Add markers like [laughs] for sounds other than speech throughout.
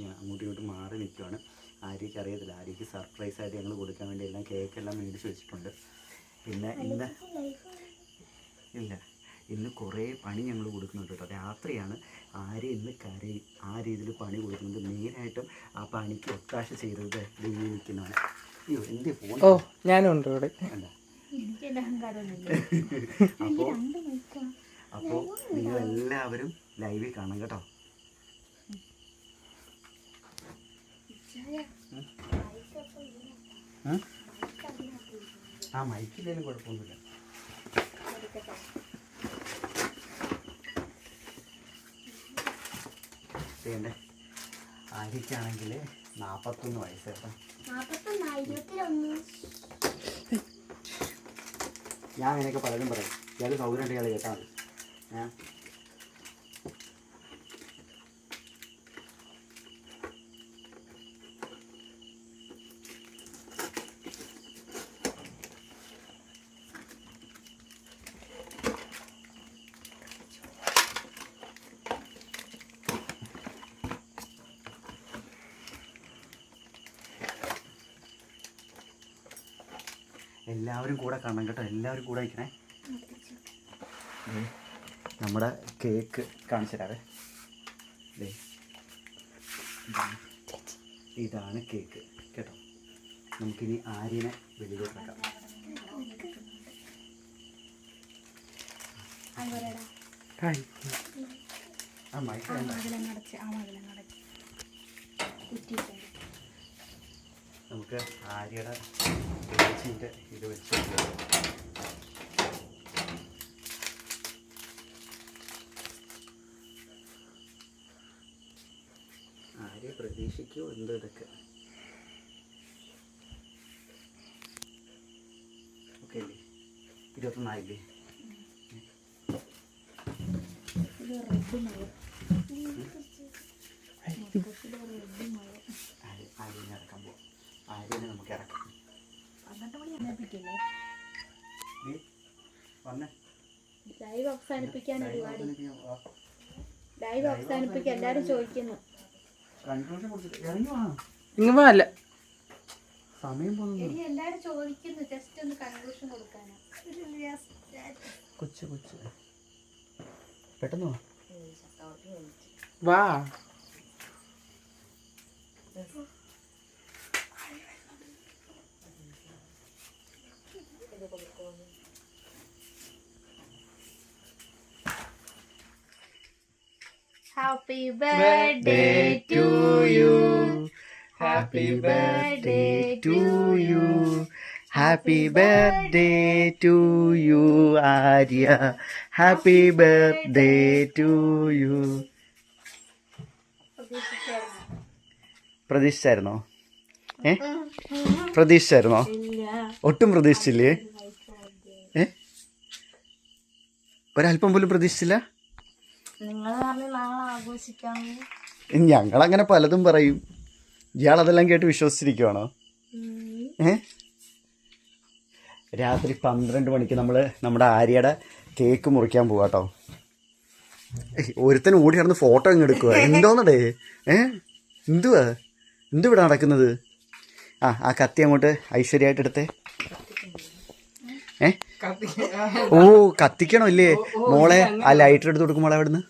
ഞാൻ അങ്ങോട്ടും ഇങ്ങോട്ടും മാറി നിൽക്കുകയാണ്. ആര്യയ്ക്ക് അറിയത്തില്ല. ആര്യയ്ക്ക് സർപ്രൈസ് ആയിട്ട് ഞങ്ങൾ കൊടുക്കാൻ വേണ്ടി എല്ലാം കേക്കെല്ലാം മേടിച്ച് വെച്ചിട്ടുണ്ട്. പിന്നെ ഇന്ന് ഇല്ല. ഇന്ന് കുറേ പണി ഞങ്ങൾ കൊടുക്കുന്നുണ്ട് കേട്ടോ. രാത്രിയാണ് ആര് ഇന്ന് കരയും ആ രീതിയിൽ പണി കൊടുക്കുന്നത് മെയിനായിട്ടും ആ പണിക്ക് ഒത്താശ ചെയ്തത് ദൈവിക്കുന്നതാണ് അയ്യോ എന്ത് ഫോൺ? ഓ ഞാനും ഉണ്ട് ഇവിടെ അപ്പോൾ അപ്പോൾ നിങ്ങൾ എല്ലാവരും ലൈവിൽ കാണാം കേട്ടോ. ആ മൈക്കില്ലേലും കുഴപ്പമൊന്നുമില്ല. ചെയ്യണ്ടേ ആര്യക്കാണെങ്കിൽ നാൽപ്പത്തൊന്ന് വയസ്സ് കേട്ടോ ഞാൻ അങ്ങനെയൊക്കെ പലരും പറയും. ഇയാൾ സൗകര്യം ഉണ്ട് ഇയാൾ കേട്ടാൽ മതി. ഏ? എല്ലാവരും കൂടെ കാണണം കേട്ടോ. എല്ലാവരും കൂടെ വയ്ക്കണേ നമ്മുടെ കേക്ക് കാണിച്ചു തരാവേ. ഇതാണ് കേക്ക് കേട്ടോ. നമുക്കിനി ആര്യനെ വെളിയിലോട്ട് വെക്കാം നമുക്ക് ആര്യയുടെ പേച്ചിന്റെ ഇത് വെച്ച് ആര്യ പ്രതീക്ഷിക്കുമോ എന്തോ ഇതൊക്കെ. ഓക്കെ അല്ലേ? ഇരുപത്തൊന്നായില്ലേ? ആര്യനെ ഇറക്കാൻ പോവാം. ആര്യനെ നമുക്ക് ഇറക്കാം പന്ത്രണ്ട് മണി ആരംഭിക്കില്ലേ നീ വന്നേ ലൈവ് അവസാനിപ്പിക്കാൻ ഒരുപാട്. ലൈവ് അവസാനിപ്പിക്കാൻ എല്ലാരും ചോദിക്കുന്നു. ഇങ്ങ് പോവല്ല സമയം പോകുന്നു. എല്ലാരും ചോദിക്കുന്നു ജസ്റ്റ് ഒന്ന് കൺക്ലൂഷൻ കൊടുക്കാനാ. കൊച്ചു കൊച്ചു. പെട്ടെന്ന് വാ. Happy birthday to you. Happy birthday to you. Happy birthday to you, Arya. Happy birthday to you. പ്രതീക്ഷിച്ചായിരുന്നോ ഏ പ്രതീക്ഷിച്ചായിരുന്നോ ഒട്ടും പ്രതീക്ഷിച്ചില്ലേ ഏ ഒരല്പം പോലും പ്രതീക്ഷിച്ചില്ല നിങ്ങൾ പറഞ്ഞ് നാളെ ആഘോഷിക്കാം ഞങ്ങളങ്ങനെ പലതും പറയും. ഇയാൾ അതെല്ലാം കേട്ട് വിശ്വസിച്ചിരിക്കുവാണോ? ഏ? രാത്രി പന്ത്രണ്ട് മണിക്ക് നമ്മൾ നമ്മുടെ ആര്യയുടെ കേക്ക് മുറിക്കാൻ പോവാ കേട്ടോ ഒരുത്തൻ ഓടി നടന്ന് ഫോട്ടോ അങ്ങ് എടുക്കുക എന്തോന്നടേ? ഏ? എന്തുവാ? എന്തുവിടെ നടക്കുന്നത്? ആ ആ കത്തി അങ്ങോട്ട് ഐശ്വര്യമായിട്ട് എടുത്തേ. ഏ? ഓ കത്തിക്കണോ ഇല്ലേ മോളെ ആ ലൈറ്റർ എടുത്ത് കൊടുക്കും മോളെ അവിടുന്ന്.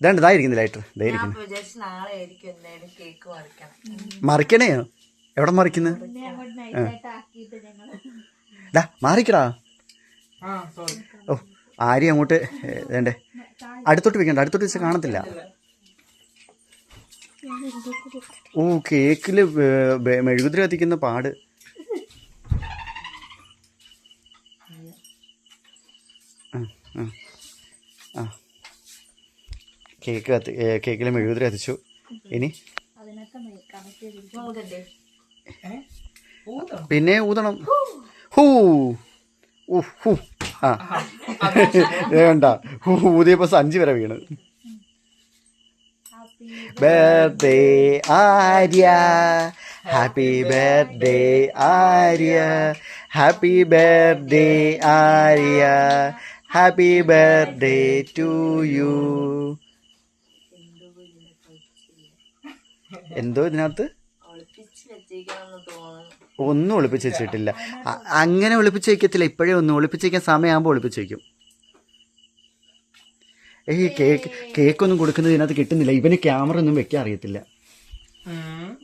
ഇതാണ്ട് ഇതായിരിക്കുന്നു ലൈറ്റർ ഇതായിരിക്കുന്നു മറിക്കണേ. എവിടെ മറിക്കുന്നത് ഡാ മാറിക്കടാ. ആ സോറി ഓ ആര്യ അങ്ങോട്ട് വേണ്ടേ. അടുത്തോട്ട് വെക്കണ്ട അടുത്തോട്ട് വെച്ച് കാണത്തില്ല. ഓ കേക്കിൽ മെഴുകുതിരി കത്തിക്കുന്ന പാട് ആ, ആ, ആ. കേക്ക് കത്തി കേക്കിൽ മെഴുകുതിരി കത്തിച്ചു. ഇനി? പിന്നെ ഊതണം. ഹൂ. ഹൂ. ആ. വേണ്ട ഹൂ ഊതിയപ്പോ സഞ്ചി വരെ വീണ്. Birthday Arya. Happy birthday Arya. Happy birthday Arya. Happy birthday to you. എന്തോ ഇതിനകത്ത്? ഒന്നും ഒളിപ്പിച്ച് വെച്ചിട്ടില്ല. അങ്ങനെ ഒളിപ്പിച്ച് വയ്ക്കത്തില്ല ഇപ്പോഴേ ഒന്നും ഒളിപ്പിച്ച് വയ്ക്കാൻ സമയമാകുമ്പോൾ ഒളിപ്പിച്ച് വയ്ക്കും ഏയ് കേക്ക് കേക്കൊന്നും കൊടുക്കുന്നത് ഇതിനകത്ത് കിട്ടുന്നില്ല. ഇവന് ക്യാമറ ഒന്നും വെക്കാൻ അറിയത്തില്ല.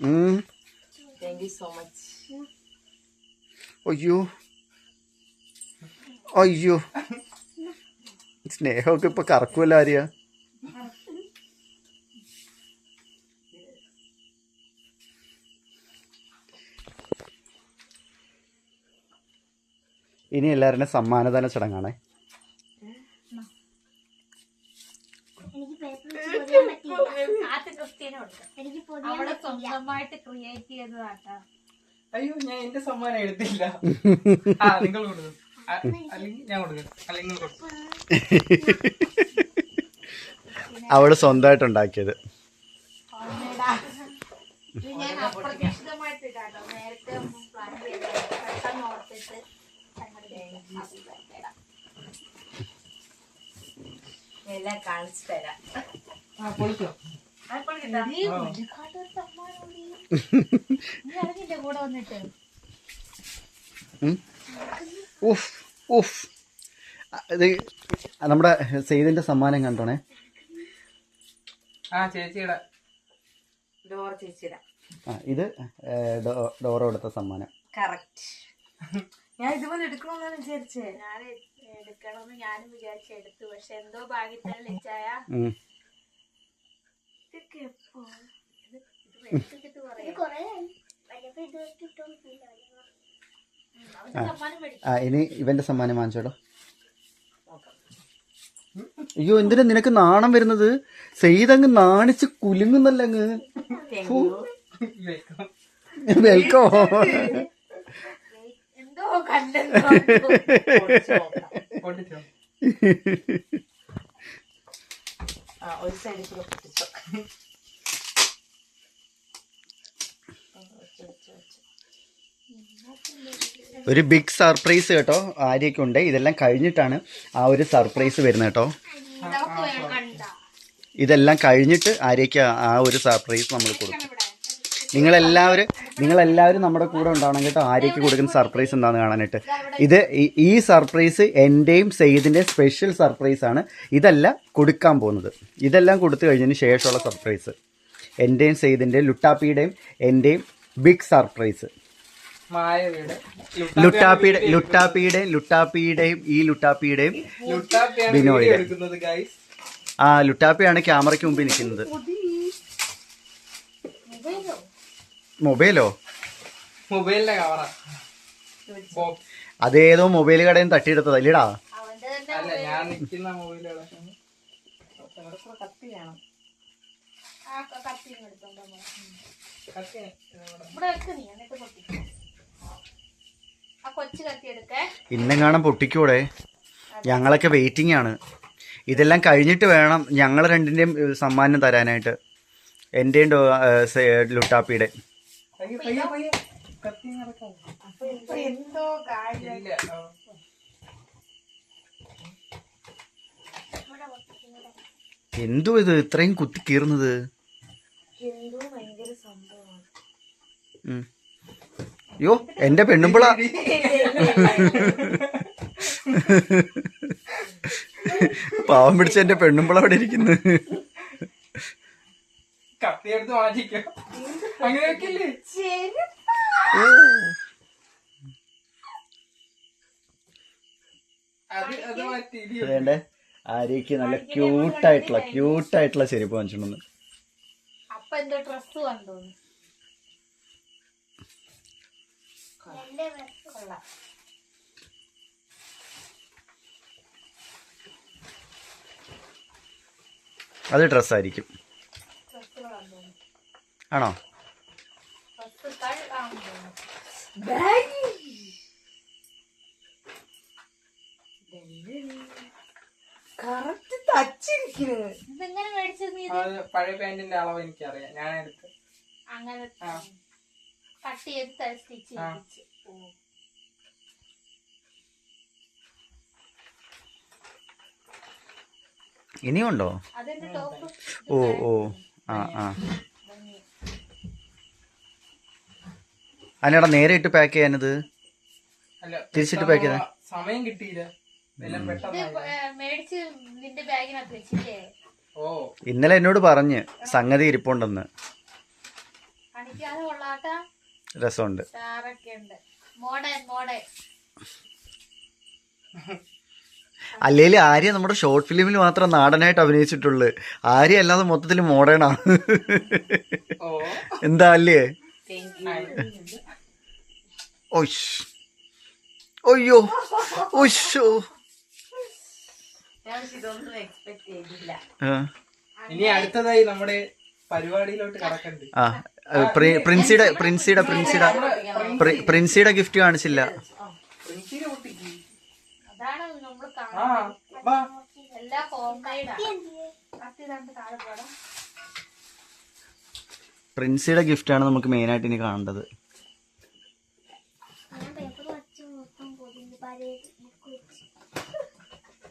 ഉം. സോ മച്ച് അയ്യോ. അയ്യോ. സ്നേഹമൊക്കെ ഇപ്പൊ കറക്കുമല്ലോ ആര്യ ഇനി എല്ലാവരുടെ സമ്മാനദാന ചടങ്ങാണേ എനിക്ക് പേപ്പർ പൊതിയാൻ പറ്റില്ല ആദ്യ ക്രിസ്ത്യനെ കൊടുക്കാം എനിക്ക് പൊതിയാൻ അവിടെ പറ്റില്ല സ്വന്തമായിട്ട് സമ്മാനദാന ചടങ്ങാണ്. അയ്യോ ഞാൻ എന്റെ സമ്മാനം എടുത്തില്ല. ആ നിങ്ങൾ കൊടുക്കും. അല്ലെങ്കിൽ ഞാൻ കൊടുക്കാം. അല്ലെങ്കിൽ നിങ്ങൾ കൊടുക്കും. അവൾ സ്വന്തമായിട്ട് ഉണ്ടാക്കിയത് ഇത് ഞാൻ അപ്രതീക്ഷിതമായിട്ട് ഇടാട്ടോ നേരത്തെ ഒന്നും പ്ലാൻ ചെയ്തില്ല പെട്ടെന്ന് ഓർത്തിട്ട് അങ്ങോട്ട് ഇടാം. എല്ലാം കാണിച്ചു തരാം. കൂടെ വന്നിട്ട്? ഉഫ് ഉഫ്. ഇത് നമ്മുടെ സെയ്തിന്റെ സമ്മാനം കണ്ടോണേ. ആ ചേച്ചിയുടെ. ഡോർ ചേച്ചിയുടെ. ആ ഇത് ഡോറ കൊടുത്ത സമ്മാനം. കറക്റ്റ്. ഞാൻ ഇതുപോലെ എടുക്കണമെന്നാണ് വിചാരിച്ചേ. ഞാൻ എടുക്കണമെന്ന് ഞാനും വിചാരിച്ചു എടുത്തു. പക്ഷെ എന്തോ ലിച്ചായ. ഇതൊക്കെ എപ്പോ? ആ. ഇനി ഇവന്റെ സമ്മാനം വാങ്ങിച്ചോടോ അയ്യോ എന്തിനാ നിനക്ക് നാണം വരുന്നത്? സെയ്തങ്ങ് നാണിച്ച് കുലുങ്ങുന്നല്ലങ്ങ് വെൽക്കം വെൽക്കോ എന്തോ കണ്ടെന്തോ പൊളിച്ച് നോക്കാം പൊട്ടിച്ചോ ആ ഒരു സൈഡിൽ കൂടെ പൊട്ടിച്ചോ ഒരു ബിഗ് സർപ്രൈസ് കേട്ടോ ആര്യക്കുണ്ട് ഇതെല്ലാം കഴിഞ്ഞിട്ടാണ് ആ ഒരു സർപ്രൈസ് വരുന്നത് കേട്ടോ. ഇതെല്ലാം കഴിഞ്ഞിട്ട് ആര്യക്ക് ആ ഒരു സർപ്രൈസ് നമ്മൾ കൊടുക്കും. നിങ്ങളെല്ലാവരും നിങ്ങളെല്ലാവരും നമ്മുടെ കൂടെ ഉണ്ടാവണം കേട്ടോ. ആര്യക്ക് കൊടുക്കുന്ന സർപ്രൈസ് എന്താണെന്ന് കാണാനായിട്ട്. ഇത് ഈ- സർപ്രൈസ് എന്റെയും സെയ്ദിന്റെയും സ്പെഷ്യൽ സർപ്രൈസാണ് ആണ്. ഇതല്ല കൊടുക്കാൻ പോകുന്നത്. ഇതെല്ലാം കൊടുത്തു കഴിഞ്ഞതിന് ശേഷമുള്ള സർപ്രൈസ് എന്റെയും സെയ്ദിന്റെയും ലുട്ടാപ്പിയുടെയും എന്റെയും ബിഗ് സർപ്രൈസ് ലുട്ടാപ്പിയുടെ ലുട്ടാപ്പിയുടെയും ലുട്ടാപ്പിയുടെയും ഈ ലുട്ടാപ്പിയുടെയും ബിനോയുടെ. ആ ലുട്ടാപ്പിയാണ് ക്യാമറയ്ക്ക് മുമ്പിൽ നിൽക്കുന്നത്. മൊബൈലോ? മൊബൈലിന്റെ കവറ അതേതോ മൊബൈൽ കടയിൽ തട്ടിയെടുത്തത് ഇല്ലടാ? അവന്റെ അല്ല ഞാൻ നിൽക്കുന്ന ഇന്നെങ്ങാണം പൊട്ടിക്കൂടെ? ഞങ്ങളൊക്കെ വെയിറ്റിംഗ് ആണ്. ഇതെല്ലാം കഴിഞ്ഞിട്ട് വേണം ഞങ്ങൾ രണ്ടിന്റെയും സമ്മാനം തരാനായിട്ട്. എന്റെയും ലുട്ടാപ്പിയുടെ. പയ്യെ പയ്യെ പയ്യെ. കത്തി നടക്കാം ഇപ്പൊ എന്തോ ഇത്? ഇത്രയും കുത്തി കീറുന്നത്? യോ എന്റെ പെണ്ണുമ്പിള. [laughs] പാവം പിടിച്ച എന്റെ പെണ്ണുമ്പള അവിടെ ഇരിക്കുന്നു. കത്തി എടുത്ത് മാറ്റിക്കോ. അങ്ങനെ വെക്കില്ലേ അത് അത് മാറ്റി ഇനി വേണ്ടേ ആര്യക്ക് നല്ല ക്യൂട്ടായിട്ടുള്ള ക്യൂട്ടായിട്ടുള്ള ചെരുപ്പ് വാങ്ങിച്ചിട്ടുണ്ട് അത് ഡ്രസ്സായിരിക്കും ആണോ? കറക്റ്റ് തച്ചിരിക്കുന്നത് ഇതെങ്ങനെ മേടിച്ചത്? പഴയ പാന്റിന്റെ അളവ് എനിക്കറിയാം. ഞാൻ എടുത്ത് അങ്ങനെ. കട്ട് ചെയ്ത് സ്റ്റിച്ച് ചെയ്യിച്ചു ഇനിയുണ്ടോ? ഓ ഓ. ആ ആ. അതിനടാ നേരെ ഇട്ട് പാക്ക് ചെയ്യാനത്. അല്ല തിരിച്ചിട്ട് പാക്ക് ചെയ്താ. സമയം കിട്ടിയില്ല. ഇന്നലെ എന്നോട് പറഞ്ഞ് സംഗതി ഇരിപ്പുണ്ടെന്ന്. രസമുണ്ട്. അല്ലേൽ ആര്യ നമ്മുടെ ഷോർട്ട് ഫിലിമിൽ മാത്രം നാടനായിട്ട് അഭിനയിച്ചിട്ടുള്ളു. ആര്യ അല്ലാതെ മൊത്തത്തിൽ മോഡേണാ ഓ. എന്താ അല്ലേ? ഒയ്ഷ് ഒയ്യോ ഒയ്യോ ഇനി അടുത്തതായി നമ്മുടെ പരിപാടിയിലോട്ട് കടക്കണ്ട്. ആ പ്രി- പ്രിൻസിയുടെ പ്രിൻസിയുടെ പ്രിൻസിയുടെ പ്രിൻസിയുടെ ഗിഫ്റ്റ് കാണിച്ചില്ല. പ്രിൻസിനെ പൊട്ടിക്ക് അതാണ് നമ്മൾ ആ വാ. എല്ലാ ഹോം മെയ്ഡാ രണ്ട് താഴെ പോടാം പ്രിൻസിയുടെ ഗിഫ്റ്റാണ് നമുക്ക് മെയിനായിട്ട് ഇനി കാണേണ്ടത്.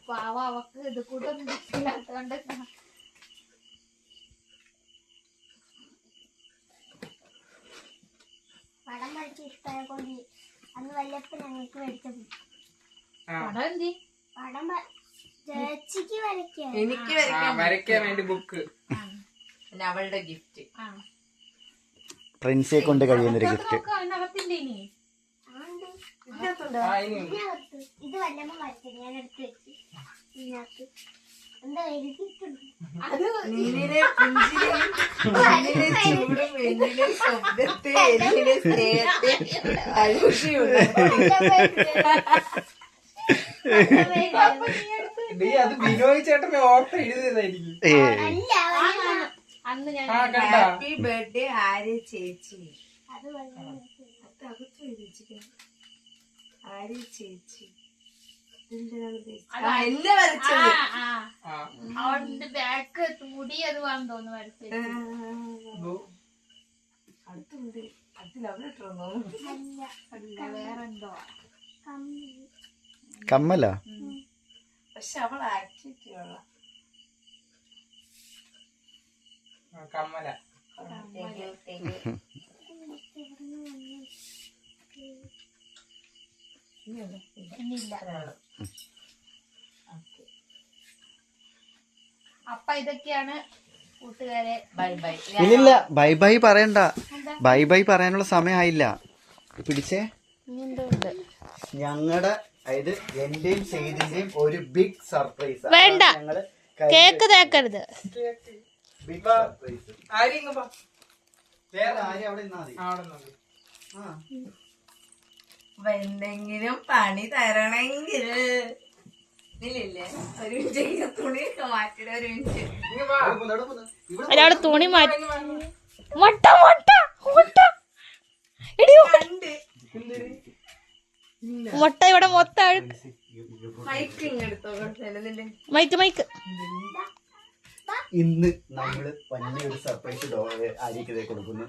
പാവ അവക്ക് ഇത് കൂട്ടൊന്നും ഇല്ലാത്തോണ്ട് പടം വരച്ച് ഇഷ്ടമായ കൊണ്ട് അന്ന് വല്ലപ്പോൾ ഞങ്ങൾക്ക് മേടിച്ചത്. ആ. പടം എന്തി? പടം ചേച്ചിക്ക് വരയ്ക്കാൻ. എനിക്ക് വരയ്ക്കാൻ വേണ്ടി ബുക്ക്. പിന്നെ അവളുടെ ഗിഫ്റ്റ്. ആ. പ്രിൻസിയെ കൊണ്ട് കഴിയുന്നൊരു ഗിഫ്റ്റ് നോക്കാം അതിനകത്തില്ലേ ഇനി ഇതിനകത്തുണ്ട് ആ ഇനിയുണ്ട് ഇതിനകത്ത് ഇത് ഞാൻ എടുത്ത് വെച്ച്. ഇതിനകത്ത്. എന്താ എഴുതിയിട്ടുണ്ട്? നിന്നിലെ പുഞ്ചിരിയും മണ്ണിലെ ചൂടും വെണ്ണിലെ ശബ്ദത്തെ സ്നേഹത്തെ അത് ബിനോയ് ചേട്ടന്റെ ഓർഡർ എഴുതിയതായിരിക്കും. അന്ന് ഞാൻ ഹാപ്പി ബർത്ത്ഡേ ആര്യ ചേച്ചി. അത് അത് അകത്ത് എഴുതിച്ചിരിക്കുന്നു ആര്യ ചേച്ചി? എന്നെ ആ, വരച്ചത് ബാക്ക് തുടിയത് വേണം തോന്നുന്നു വരച്ചത്. അടുത്തുണ്ട് അതിൽ അവരിട്ടോ അല്ല വേറെന്തോ കമ്മി കമ്മല. പക്ഷെ അവൾ ആക്ടിവിറ്റി ഉള്ള. ആ, കമ്മല. [laughs] ഇനിയില്ല അപ്പൊ ഇതൊക്കെയാണ് കൂട്ടുകാരെ ബൈ ബൈ. ഇല്ലില്ല ബൈ ബൈ പറയണ്ട. ബൈ ബൈ പറയാനുള്ള സമയമായില്ല. പിടിച്ചേ. ഞങ്ങളുടെ അതായത് എന്റെയും സെയ്തിന്റെയും ഒരു ബിഗ് സർപ്രൈസ് വേണ്ട. ഞങ്ങൾ കേക്ക് തേക്കരുത്. ബിഗ് സർപ്രൈസ് ആരും അവിടെ നിന്നാ മതി. അവിടെ നിന്നോ. ആ. അപ്പൊ എന്തെങ്കിലും പണി തരണെങ്കിൽ ഒരാൾ തുണി മാറ്റി മുട്ട മുട്ട മുട്ട. മുട്ട ഇവിടെ മൊത്ത മൈക്ക് മൈക്ക് ഇന്ന് നമ്മൾ വലിയൊരു സർപ്രൈസ് ഡോ ഇതേ കൊടുക്കുന്നു.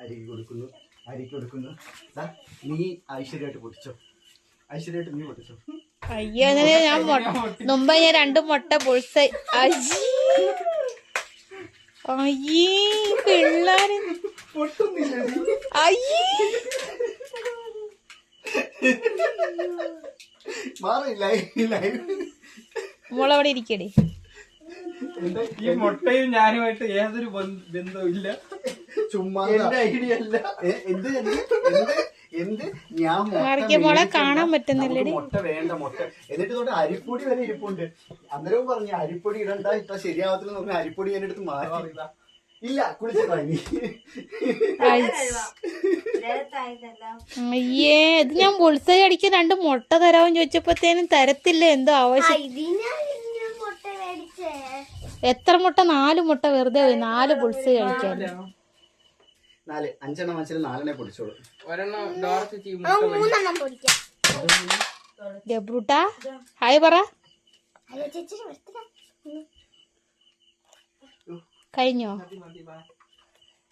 അരിക്ക് കൊടുക്കുന്നു. അരിക്ക് കൊടുക്കുന്നു നീ ഐശ്വര്യമായിട്ട് പൊട്ടിച്ചോ. ഐശ്വര്യമായിട്ട് നീ പൊട്ടിച്ചോ. അയ്യോ അങ്ങനെ ഞാൻ മുമ്പ് ഞാൻ രണ്ട് മുട്ട പൊളിച്ച അയ്യേ. പിള്ളേര്. അയ്യേ. മോളവിടെ ഇരിക്കടി. ഈ മുട്ടയും ഞാനുമായിട്ട് യാതൊരു ബന്ധവും ഇല്ല ചുമ്മാ എന്റെ ഐഡിയ അല്ല എന്ത് എന്ത് എന്ത്? എന്ത്? ഞാൻ മോളെ കാണാൻ പറ്റുന്നില്ലടി. മുട്ട വേണ്ട മുട്ട. എന്നിട്ട് തൊട്ട് അരിപ്പൊടി വരെ ഇരിപ്പുണ്ട്. അന്നേരവും പറഞ്ഞു അരിപ്പൊടി ഇടണ്ട ഇത്ര ശരിയാവത്തില്ല നോക്കി അരിപ്പൊടി ഞാൻ എടുത്ത് മാറ്റി. ഇല്ല കുളിച്ചു കളഞ്ഞു നേരത്തായതെല്ലാം അയ്യേ ഇത് ഞാൻ ബുൾസൈ അടിക്കാൻ രണ്ട് മുട്ട തരാമെന്ന് ചോദിച്ചപ്പോഴത്തേനും തരത്തില്ല. എന്തോ ആവശ്യം. എത്ര മുട്ട? നാല് മുട്ട വെറുതെ പോയി. നാല് ബുൾസൈ കഴിക്കാൻ നാല്. അഞ്ചെണ്ണം വെച്ചാൽ നാലെണ്ണേ പൊടിച്ചോളൂ. ഡബ്രൂട്ടാ ഹായ് പറ. കഴിഞ്ഞോ?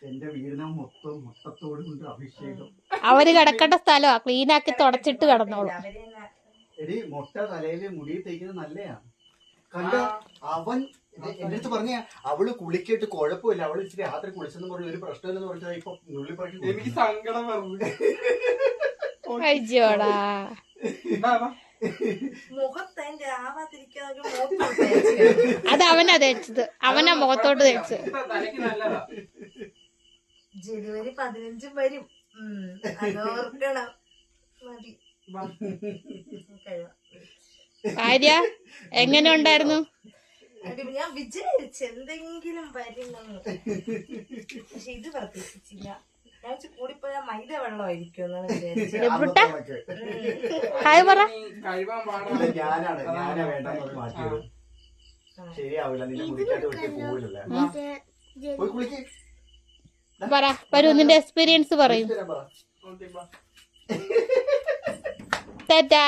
എന്റെ വീടിനെ മൊത്തം മൊത്തത്തോട് കൊണ്ട് അഭിഷേകം. അവർ കിടക്കേണ്ട സ്ഥലമാ ക്ലീൻ ആക്കി തുടച്ചിട്ട് കിടന്നോളൂ. എടി മുട്ട തലയിൽ മുടി തേക്കുന്നത് നല്ലയാ. കണ്ട? അവൻ എന്റെ അടുത്ത് പറഞ്ഞ അവൾ കുളിക്കിട്ട് കുഴപ്പമില്ല. അവൾ ഇച്ചിരി രാത്രി കുളിച്ചെന്ന് പറഞ്ഞ ഒരു പ്രശ്നമില്ലെന്ന് പറഞ്ഞാൽ ഇപ്പൊ നുള്ളി പറക്കി എനിക്ക് സങ്കടം പറഞ്ഞു. അത് അവനാ തേച്ചത്. അവനാ മുഖത്തോട്ട്. തേച്ചത്. നല്ലതാ. ജനുവരി പതിനഞ്ചും വരും. ഭാര്യ അതോർക്കണം മതി. വാ. കഴിവാം. എങ്ങനെ ഉണ്ടായിരുന്നു? ഞാൻ വിചാരിച്ചു എന്തെങ്കിലും വരുമെന്ന്. പക്ഷെ ഇത് പ്രതീക്ഷിച്ചില്ല. ഞാൻ വെച്ച് കൂടിപ്പോയാ മൈദ വെള്ളമായിരിക്കും ശരിയാവില്ല നിന്നെ വെട്ടി പോവില്ല പോയി കുളിക്ക്. പറ വരൂ നിന്റെ എക്സ്പീരിയൻസ് പറയും. തെറ്റാ ടാറ്റാ.